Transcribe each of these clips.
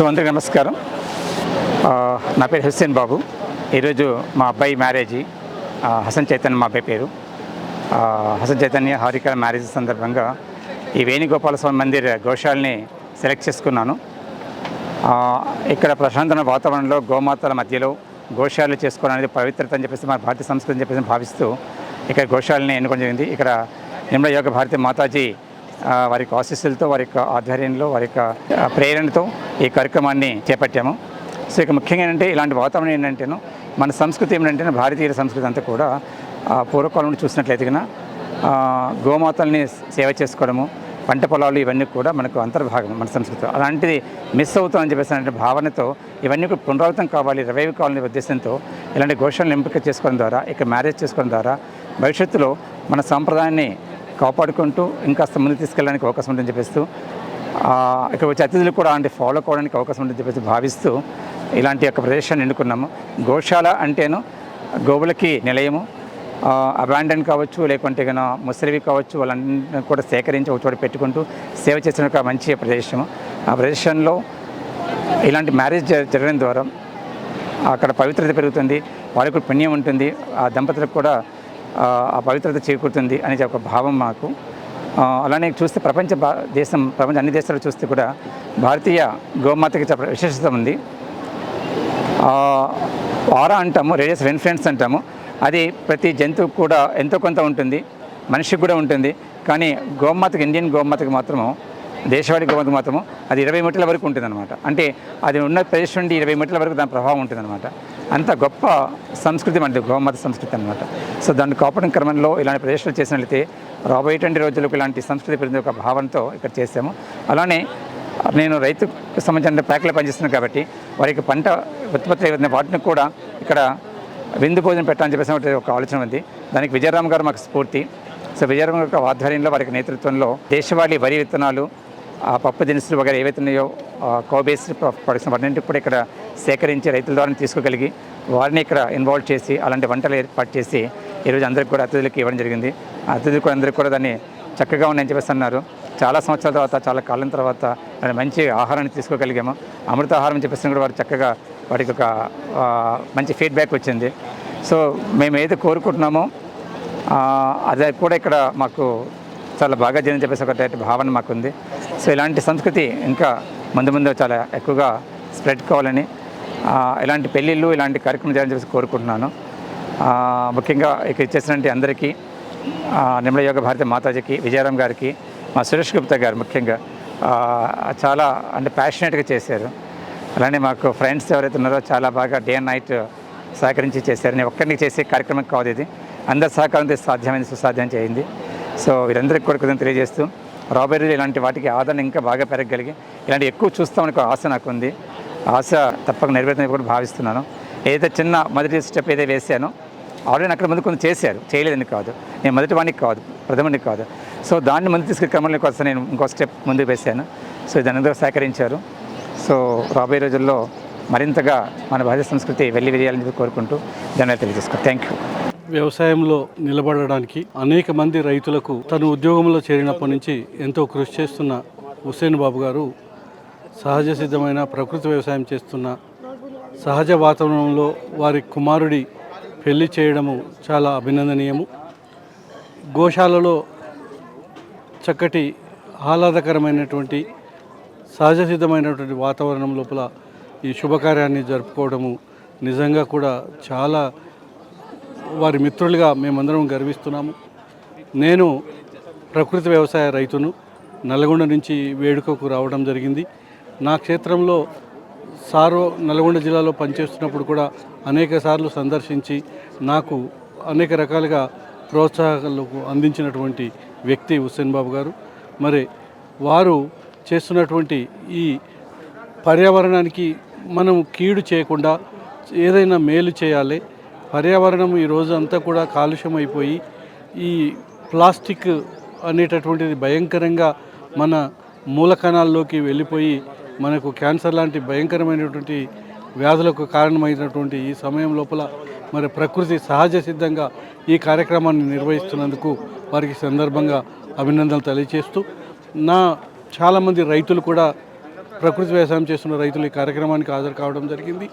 So అందరికీ నమస్కారం. నా పేరు హుస్సేన్ బాబు. ఈరోజు మా అబ్బాయి మ్యారేజీ హసన్ చైతన్య మా అబ్బాయి పేరు. హసన్ చైతన్య హారికల మ్యారేజ్ సందర్భంగా ఈ వేణుగోపాల స్వామి మందిర్ గోశాలని సెలెక్ట్ చేసుకున్నాను. ఇక్కడ ప్రశాంతమైన వాతావరణంలో గోమాతల మధ్యలో గోశాలు చేసుకోవడం అనేది పవిత్రత అని చెప్పేసి మన భారతీయ సంస్కృతి అని చెప్పేసి భావిస్తూ ఇక్కడ గోశాలని ఎన్నుకోవడం జరిగింది. ఇక్కడ నిమ్ల యోగ భారతి మాతాజీ వారి యొక్క ఆశీస్సులతో వారి యొక్క ఆధ్వర్యంలో వారి యొక్క ప్రేరణతో ఈ కార్యక్రమాన్ని చేపట్టాము. సో ఇక ముఖ్యంగా ఏంటంటే ఇలాంటి వాతావరణం ఏంటంటేను మన సంస్కృతి ఏంటంటే భారతీయ సంస్కృతి అంతా కూడా పూర్వకాలంలో పూర్వకాలం నుండి చూసినట్లయితే కన్నా గోమాతల్ని సేవ చేసుకోవడము పంట పొలాలు ఇవన్నీ కూడా మనకు అంతర్భాగం మన సంస్కృతి అలాంటిది మిస్ అవుతామని చెప్పేసి అంటే భావనతో ఇవన్నీ కూడా పునరావృతం కావాలి రివైవ్ కావాలనే ఉద్దేశంతో ఇలాంటి ఘోషణలు ఎంపిక చేసుకోవడం ద్వారా ఇక మ్యారేజ్ చేసుకోవడం ద్వారా భవిష్యత్తులో మన సాంప్రదాయాన్ని కాపాడుకుంటూ ఇంకా ముందు తీసుకెళ్ళడానికి అవకాశం ఉంటుందని చెప్పేస్తూ ఇక్కడ వచ్చే అతిథులు కూడా అంటే ఫాలో కావడానికి అవకాశం ఉంటుందని చెప్పేసి భావిస్తూ ఇలాంటి యొక్క ప్రదేశాన్ని ఎన్నుకున్నాము. గోశాల అంటేను గోవులకి నిలయము అబాండన్ కావచ్చు లేకుంటే కనుక ముసలివి కావచ్చు వాళ్ళని కూడా సేకరించి ఒక చోట పెట్టుకుంటూ సేవ చేసిన ఒక మంచి ప్రదేశం ఆ ప్రదేశంలో ఇలాంటి మ్యారేజ్ జ- జరగడం ద్వారా అక్కడ పవిత్రత పెరుగుతుంది వారికి పుణ్యం ఉంటుంది ఆ దంపతులకు కూడా ఆ, పవిత్రత చేకూరుతుంది అనే ఒక భావం మాకు. అలానే చూస్తే ప్రపంచ దేశం ప్రపంచ అన్ని దేశాలు చూస్తే కూడా భారతీయ గోమాతకి చాలా విశేషత ఉంది. ఆరా అంటాము రేడియస్ రెన్ఫ్రెన్స్ అంటాము. అది ప్రతి జంతువుకు కూడా ఎంతో కొంత ఉంటుంది మనిషికి కూడా ఉంటుంది. కానీ గోమాతకి ఇండియన్ గోమాతకి మాత్రము దేశవాడి గోమాతకు మాత్రము అది ఇరవై మీటర్ల వరకు ఉంటుందన్నమాట. అంటే అది ఉన్న ప్రదేశం నుండి ఇరవై మీటర్ల వరకు దాని ప్రభావం ఉంటుందన్నమాట. అంత గొప్ప సంస్కృతి మనది గోమాత సంస్కృతి అనమాట సో దాన్ని కాపాడిన క్రమంలో ఇలాంటి ప్రదేశాలు చేసినట్లయితే రాబోయేటువంటి రోజులకు ఇలాంటి సంస్కృతి పెరిగిన ఒక భావనతో ఇక్కడ చేసాము అలానే నేను రైతుకు సంబంధించిన ప్యాక్లో పనిచేస్తున్నాను కాబట్టి వారికి పంట ఉత్పత్తి అయిన వాటిని కూడా ఇక్కడ విందు భోజనం పెట్టాలని చెప్పేసి ఒక ఆలోచన ఉంది. దానికి విజయరామ్ గారు మాకు స్ఫూర్తి. సో విజయరామ్ గారి ఆధ్వర్యంలో వారికి నేతృత్వంలో దేశవాళీ వరి విత్తనాలు పప్పు దినుసులు వగైరా ఏవైతే ఉన్నాయో కోబేస్ ప్రొడక్షన్ వాటిని కూడా ఇక్కడ సేకరించి రైతుల ద్వారా తీసుకోగలిగి వారిని ఇక్కడ ఇన్వాల్వ్ చేసి అలాంటి వంటలు ఏర్పాటు చేసి ఈరోజు అందరికి కూడా అతిథులకు ఇవ్వడం జరిగింది. అతిథులు కూడా అందరికీ కూడా దాన్ని చక్కగా ఉన్నాయని చెప్పేసి అన్నారు. చాలా సంవత్సరాల తర్వాత చాలా కాలం తర్వాత మంచి ఆహారాన్ని తీసుకోగలిగాము. అమృత ఆహారం అని చెప్పేసి కూడా వారు చక్కగా వాటికి ఒక మంచి ఫీడ్బ్యాక్ వచ్చింది. సో మేము ఏది కోరుకుంటున్నామో అది కూడా ఇక్కడ మాకు చాలా బాగా జరిగిందని చెప్పేసి ఒక భావన మాకుంది. సో ఇలాంటి సంస్కృతి ఇంకా ముందు ముందు చాలా ఎక్కువగా స్ప్రెడ్ కావాలని ఇలాంటి పెళ్ళిళ్ళు ఇలాంటి కార్యక్రమం చేయాలని చెప్పేసి కోరుకుంటున్నాను. ముఖ్యంగా ఇక్కడ ఇచ్చేసినటువంటి అందరికీ ఆ, యోగ భారతి మాతాజీకి విజయరామ్ గారికి మా సురేష్ గుప్తా గారు ముఖ్యంగా చాలా అంటే ప్యాషనేట్గా చేశారు. అలానే మాకు ఫ్రెండ్స్ ఎవరైతే ఉన్నారో చాలా బాగా డే అండ్ నైట్ సహకరించి చేశారు నేను ఒక్కరిని చేసే కార్యక్రమం కాదు ఇది. అందరి సహకారంతో సాధ్యమైంది సుసాధ్యం చేయింది. సో వీరందరికీ కూడా తెలియజేస్తూ రాబోయే ఇలాంటి వాటికి ఆదరణ ఇంకా బాగా పెరగగలిగి ఇలాంటి ఎక్కువ చూస్తామని ఒక ఆశ నాకు ఉంది ఆశ తప్పక నెరవేరుతుందని కూడా భావిస్తున్నాను. ఏదైతే చిన్న మొదటి స్టెప్ ఏదైతే వేసానో ఆల్రెడీ అక్కడ ముందు కొంచెం చేశారు. చేయలేదని కాదు. నేను మొదటి వాడికి కాదు. ప్రథముడికి కాదు. సో దాన్ని ముందు తీసుకెళ్ళి క్రమంలో కోసం నేను ఇంకో స్టెప్ ముందుకు వేశాను. సో దాని అందరూ సహకరించారు. సో రాబోయే రోజుల్లో మరింతగా మన భారతీయ సంస్కృతి వెళ్ళి విజయాలని కోరుకుంటూ దాన్ని తెలియజేసుకో థ్యాంక్ యూ వ్యవసాయంలో నిలబడడానికి అనేక మంది రైతులకు తను ఉద్యోగంలో చేరినప్పటి నుంచి ఎంతో కృషి చేస్తున్న హుసేన్ బాబు గారు సహజ సిద్ధమైన ప్రకృతి వ్యవసాయం చేస్తున్న సహజ వాతావరణంలో వారి కుమారుడి పెళ్ళి చేయడము చాలా అభినందనీయము. గోశాలలో చక్కటి ఆహ్లాదకరమైనటువంటి సహజ సిద్ధమైనటువంటి వాతావరణం లోపల ఈ శుభకార్యాన్ని జరుపుకోవడము నిజంగా కూడా చాలా వారి మిత్రులుగా మేమందరం గర్విస్తున్నాము. నేను ప్రకృతి వ్యవసాయ రైతును నల్గొండ నుంచి వేడుకకు రావడం జరిగింది. నా క్షేత్రంలో సారో నల్గొండ జిల్లాలో పనిచేస్తున్నప్పుడు కూడా అనేక సార్లు సందర్శించి నాకు అనేక రకాలుగా ప్రోత్సాహాలకు అందించినటువంటి వ్యక్తి హుస్సేన్ బాబు గారు. మరి వారు చేస్తున్నటువంటి ఈ పర్యావరణానికి మనం కీడు చేయకుండా ఏదైనా మేలు చేయాలి పర్యావరణం ఈ రోజు అంతా కూడా కాలుష్యం అయిపోయి ఈ ప్లాస్టిక్ అనేటటువంటిది భయంకరంగా మన మూలకణాల్లోకి వెళ్ళిపోయి మనకు క్యాన్సర్ లాంటి భయంకరమైనటువంటి వ్యాధులకు కారణమైనటువంటి ఈ సమయం లోపల మరి ప్రకృతి సహజ సిద్ధంగా ఈ కార్యక్రమాన్ని నిర్వహిస్తున్నందుకు వారికి సందర్భంగా అభినందనలు తెలియజేస్తూ నా చాలామంది రైతులు కూడా ప్రకృతి వ్యవసాయం చేస్తున్న రైతులు ఈ కార్యక్రమానికి హాజరు కావడం జరిగింది.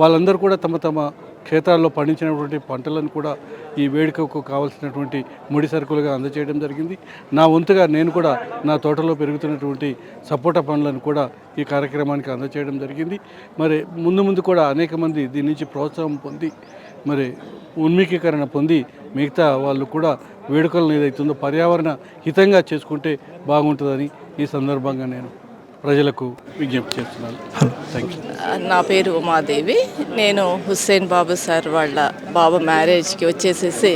వాళ్ళందరూ కూడా తమ తమ క్షేత్రాల్లో పండించినటువంటి పంటలను కూడా ఈ వేడుకకు కావాల్సినటువంటి ముడి సరుకులుగా అందజేయడం జరిగింది. నా వంతుగా నేను కూడా నా తోటలో పెరుగుతున్నటువంటి సపోటా పండ్లను కూడా ఈ కార్యక్రమానికి అందజేయడం జరిగింది. మరి ముందు ముందు కూడా అనేక మంది దీని నుంచి ప్రోత్సాహం పొంది మరి ఉన్మీకీకరణ పొంది మిగతా వాళ్ళు కూడా వేడుకలను ఏదైతుందో పర్యావరణ హితంగా చేసుకుంటే బాగుంటుందని ఈ సందర్భంగా నేను ప్రజలకు విజ్ఞప్తి చేస్తున్నాను. థ్యాంక్ యూ నా పేరు ఉమాదేవి. నేను హుస్సేన్ బాబు సార్ వాళ్ళ బాబు మ్యారేజ్కి వచ్చేసేసి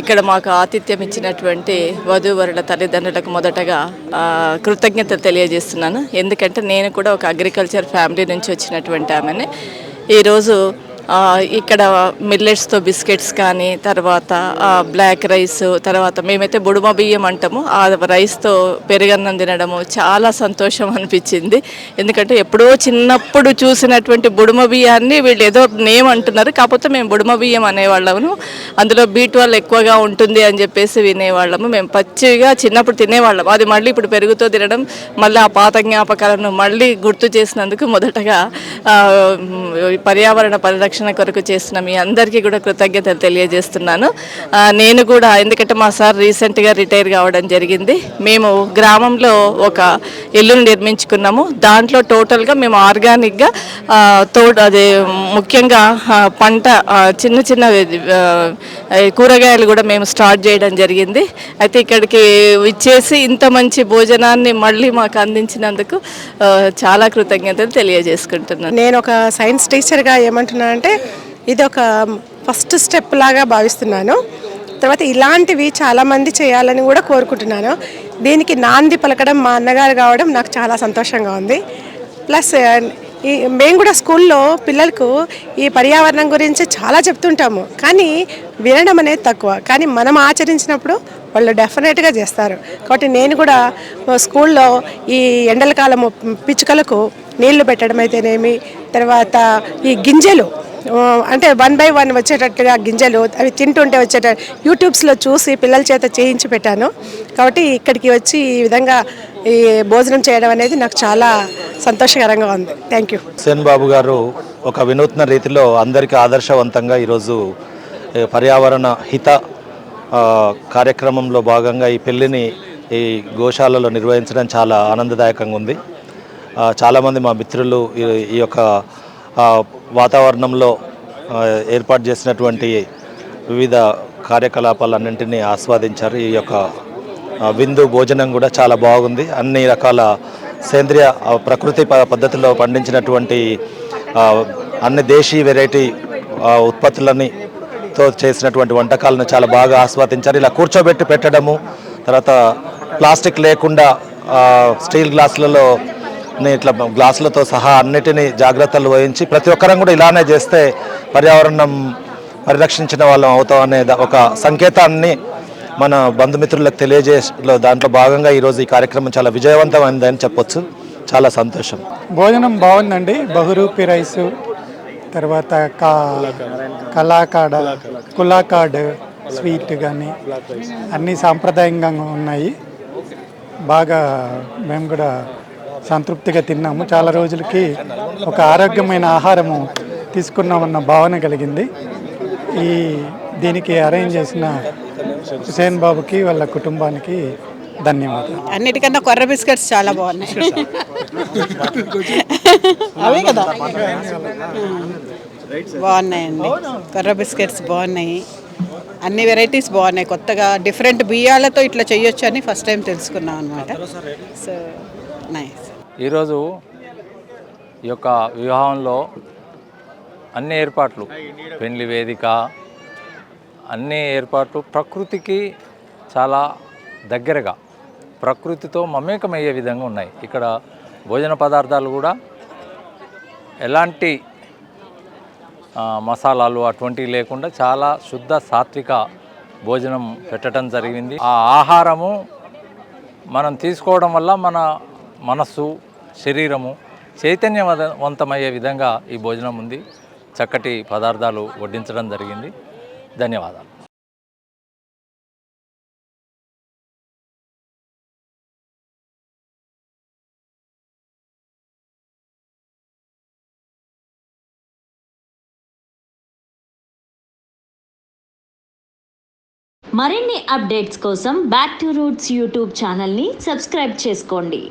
ఇక్కడ మాకు ఆతిథ్యం ఇచ్చినటువంటి వధూవరుల తల్లిదండ్రులకు మొదటగా కృతజ్ఞత కృతజ్ఞతలు తెలియజేస్తున్నాను. ఎందుకంటే నేను కూడా ఒక అగ్రికల్చర్ ఫ్యామిలీ నుంచి వచ్చినటువంటి ఆమెని. ఈరోజు ఇక్కడ మిల్లెట్స్తో బిస్కెట్స్ కానీ తర్వాత బ్లాక్ రైస్ తర్వాత మేమైతే బుడుమ బియ్యం అంటాము. ఆ రైస్తో పెరుగన్నం తినడము చాలా సంతోషం అనిపించింది. ఎందుకంటే ఎప్పుడో చిన్నప్పుడు చూసినటువంటి బుడుమ బియ్యాన్ని వీళ్ళు ఏదో నేమ్ అంటున్నారు. కాకపోతే మేము బుడుమ బియ్యం అనేవాళ్ళము. అందులో బీట్ వల్ల ఎక్కువగా ఉంటుంది అని చెప్పేసి వినేవాళ్ళము. మేము పచ్చిగా చిన్నప్పుడు తినేవాళ్ళం అది మళ్ళీ ఇప్పుడు పెరుగుతో తినడం మళ్ళీ ఆ పాత జ్ఞాపకాలను మళ్ళీ గుర్తు చేసినందుకు మొదటగా పర్యావరణ పరిరక్షణ కొరకు చేసిన మీ అందరికీ కూడా కృతజ్ఞతలు తెలియజేస్తున్నాను. నేను కూడా ఎందుకంటే మా సార్ రీసెంట్గా రిటైర్ కావడం జరిగింది. మేము గ్రామంలో ఒక ఇల్లును నిర్మించుకున్నాము. దాంట్లో టోటల్గా మేము ఆర్గానిక్గా తో అదే ముఖ్యంగా పంట చిన్న చిన్న కూరగాయలు కూడా మేము స్టార్ట్ చేయడం జరిగింది. అయితే ఇక్కడికి ఇచ్చేసి ఇంత మంచి భోజనాన్ని మళ్ళీ మాకు అందించినందుకు చాలా కృతజ్ఞతలు తెలియజేసుకుంటున్నాను. నేను ఒక సైన్స్ టీచర్గా ఏమంటున్నాను అంటే ఇది ఒక ఫస్ట్ స్టెప్ లాగా భావిస్తున్నాను. తర్వాత ఇలాంటివి చాలామంది చేయాలని కూడా కోరుకుంటున్నాను. దీనికి నాంది పలకడం మా అన్నగారు కావడం నాకు చాలా సంతోషంగా ఉంది. ప్లస్ ఈ మేము కూడా స్కూల్లో పిల్లలకు ఈ పర్యావరణం గురించి చాలా చెప్తుంటాము. కానీ వినడం అనేది తక్కువ. కానీ మనం ఆచరించినప్పుడు వాళ్ళు డెఫినెట్గా చేస్తారు. కాబట్టి నేను కూడా స్కూల్లో ఈ ఎండల కాలము పిచ్చుకలకు నీళ్ళు పెట్టడం అయితేనేమి తర్వాత ఈ గింజలు అంటే వన్ బై వన్ వచ్చేటట్టుగా గింజలు అవి తింటుంటే వచ్చేట యూట్యూబ్స్లో చూసి పిల్లల చేత చేయించి పెట్టాను. కాబట్టి ఇక్కడికి వచ్చి ఈ విధంగా ఈ భోజనం చేయడం అనేది నాకు చాలా సంతోషకరంగా ఉంది. థ్యాంక్ యూ హుసేన్ బాబు గారు ఒక వినూత్న రీతిలో అందరికీ ఆదర్శవంతంగా ఈరోజు పర్యావరణ హిత కార్యక్రమంలో భాగంగా ఈ పెళ్ళిని ఈ గోశాలలో నిర్వహించడం చాలా ఆనందదాయకంగా ఉంది. చాలామంది మా మిత్రులు ఈ ఈ యొక్క వాతావరణంలో ఏర్పాటు చేసినటువంటి వివిధ కార్యకలాపాలన్నింటినీ ఆస్వాదించారు. ఈ యొక్క విందు భోజనం కూడా చాలా బాగుంది. అన్ని రకాల సేంద్రియ ప్రకృతి ప- పద్ధతిలో పండించినటువంటి అన్ని దేశీ వెరైటీ ఉత్పత్తులని తో చేసినటువంటి వంటకాలను చాలా బాగా ఆస్వాదించారు. ఇలా కూర్చోబెట్టి పెట్టడము తర్వాత ప్లాస్టిక్ లేకుండా స్టీల్ గ్లాసులలో ఇట్లా గ్లాసులతో సహా అన్నిటినీ జాగ్రత్తలు వహించి ప్రతి ఒక్కరం కూడా ఇలానే చేస్తే పర్యావరణం పరిరక్షించిన వాళ్ళం అవుతాం అనే ఒక సంకేతాన్ని మన బంధుమిత్రులకు తెలియజే దాంట్లో భాగంగా ఈరోజు ఈ కార్యక్రమం చాలా విజయవంతమైందని చెప్పొచ్చు. చాలా సంతోషం. భోజనం బాగుందండి. బహురూపి రైసు తర్వాత కా కలాకాడ కులాకాడ్ స్వీట్ కానీ అన్నీ సాంప్రదాయంగా ఉన్నాయి. బాగా మేము కూడా సంతృప్తిగా తిన్నాము. చాలా రోజులకి ఒక ఆరోగ్యమైన ఆహారము తీసుకున్నామన్న భావన కలిగింది. ఈ దీనికి అరేంజ్ చేసిన హుసేన్ బాబుకి వాళ్ళ కుటుంబానికి ధన్యవాదాలు. అన్నిటికన్నా కొర్ర బిస్కెట్స్ చాలా బాగున్నాయి. అవే కదా? బాగున్నాయండి. కొర్ర బిస్కెట్స్ బాగున్నాయి. అన్ని వెరైటీస్ బాగున్నాయి. కొత్తగా డిఫరెంట్ బియ్యాలతో ఇట్లా చేయొచ్చు అని ఫస్ట్ టైం తెలుసుకున్నాం అనమాట సో నైస్. ఈరోజు ఈ యొక్క వివాహంలో అన్ని ఏర్పాట్లు పెండ్లి వేదిక అన్ని ఏర్పాట్లు ప్రకృతికి చాలా దగ్గరగా ప్రకృతితో మమేకమయ్యే విధంగా ఉన్నాయి. ఇక్కడ భోజన పదార్థాలు కూడా ఎలాంటి మసాలాలు అటువంటివి లేకుండా చాలా శుద్ధ సాత్విక భోజనం పెట్టడం జరిగింది. ఆ ఆహారము మనం తీసుకోవడం వల్ల మన మనస్సు శరీరము చైతన్యవంతమయ్యే విధంగా ఈ భోజనం ఉంది. చక్కటి పదార్థాలు వడ్డించడం జరిగింది. ధన్యవాదాలు. మరిన్ని అప్డేట్స్ కోసం బ్యాక్ టు రూట్స్ యూట్యూబ్ ఛానల్ని సబ్స్క్రైబ్ చేసుకోండి.